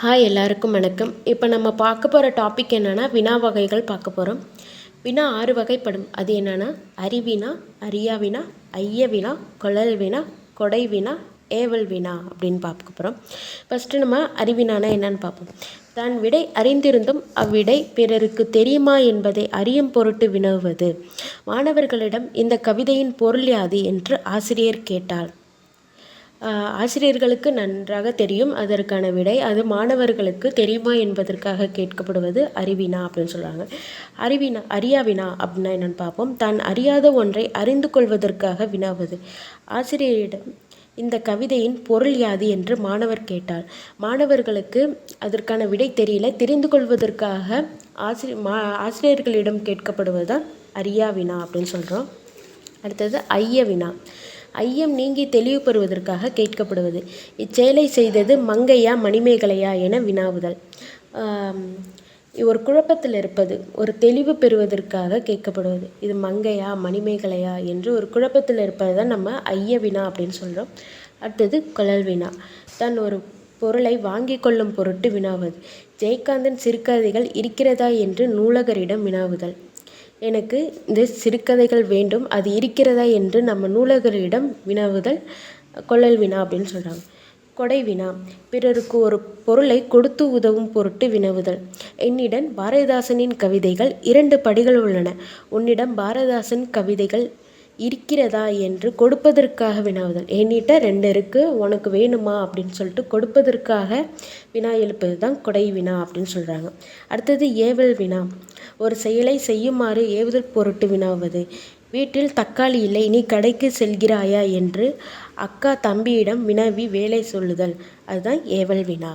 Hi எல்லாருக்கும் வணக்கம். இப்போ நம்ம பார்க்க போகிற டாபிக் என்னென்னா வினா வகைகள் பார்க்க போகிறோம் வினா ஆறு வகைப்படும். அது என்னென்னா அறிவினா அரியாவினா ஐய வினா கொழல் வினா கொடை வினா ஏவல் வினா அப்படின்னு பார்க்க போகிறோம் ஃபஸ்ட்டு நம்ம அறிவினானா என்னன்னு பார்ப்போம். தான் விடை அறிந்திருந்தும் அவ்விடை பிறருக்கு தெரியுமா என்பதை அறியும் பொருட்டு வினவுவது. மாணவர்களிடம் இந்த கவிதையின் பொருள் யாது என்று ஆசிரியர் கேட்டார். ஆசிரியர்களுக்கு நன்றாக தெரியும். அதற்கான விடை அது மாணவர்களுக்கு தெரியுமா என்பதற்காக கேட்கப்படுவது அறிவினா அப்படின்னு சொல்கிறாங்க அறிவினா அறியாவினா அப்படின்னா என்னென்னு பார்ப்போம். தான் அறியாத ஒன்றை அறிந்து கொள்வதற்காக வினாவது. ஆசிரியரிடம் இந்த கவிதையின் பொருள் யாது என்று மாணவர் கேட்டார். மாணவர்களுக்கு அதற்கான விடை தெரியல. தெரிந்து கொள்வதற்காக ஆசிரியர் மா ஆசிரியர்களிடம் கேட்கப்படுவது தான் அறியா வினா அப்படின்னு சொல்கிறோம் அடுத்தது ஐய வினா ஐயம் நீங்கி தெளிவு பெறுவதற்காக கேட்கப்படுவது. இச்செயலை செய்தது மங்கையா மணிமேகலையா என வினாவுதல். ஒரு குழப்பத்தில் இருப்பது ஒரு தெளிவு பெறுவதற்காக கேட்கப்படுவது. இது மங்கையா மணிமேகலையா என்று ஒரு குழப்பத்தில் இருப்பது தான் நம்ம ஐய வினா அப்படின்னு சொல்கிறோம் அடுத்தது குழல் வினா. தன் ஒரு பொருளை வாங்கி கொள்ளும் பொருட்டு வினாவது. ஜெயகாந்தன் சிறுகதைகள் இருக்கிறதா என்று நூலகரிடம் வினாவுதல். எனக்கு இந்த சிறுகதைகள் வேண்டும். அது இருக்கிறதா என்று நம்ம நூலகரிடம் வினவுதல் கொள்ளல் வினா அப்படின்னு சொல்கிறாங்க கொடை வினா. பிறருக்கு ஒரு பொருளை கொடுத்து உதவும் பொருட்டு வினவுதல். என்னிடம் பாரதிதாசனின் கவிதைகள் இரண்டு படிகள் உள்ளன. உன்னிடம் பாரதிதாசன் கவிதைகள் இருக்கிறதா என்று கொடுப்பதற்காக வினாவுதல். என்கிட்ட ரெண்டு இருக்குது உனக்கு வேணுமா? அப்படின்னு சொல்லிட்டு கொடுப்பதற்காக வினா எழுப்பது தான் கொடை வினா அப்படின்னு சொல்கிறாங்க அடுத்தது ஏவல் வினா. ஒரு செயலை செய்யுமாறு ஏவுதல் பொருட்டு வினாவது வீட்டில் தக்காளி இல்லை நீ கடைக்கு செல்கிறாயா? என்று அக்கா தம்பியிடம் வினவி வேலை சொல்லுதல். அதுதான் ஏவல் வினா.